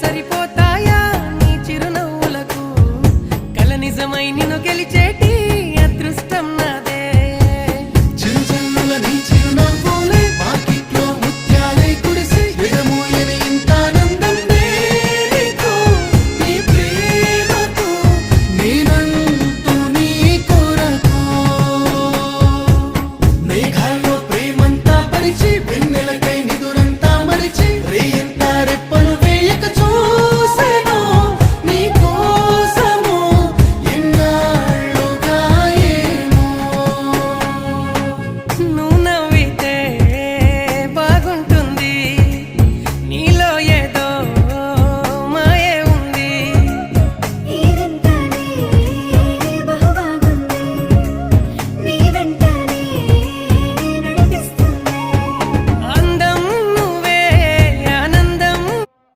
సరిపోతాయా నీ చిరునవ్వులకు? కల నిజమై నిన్ను గెలిచేటి అదృష్టం.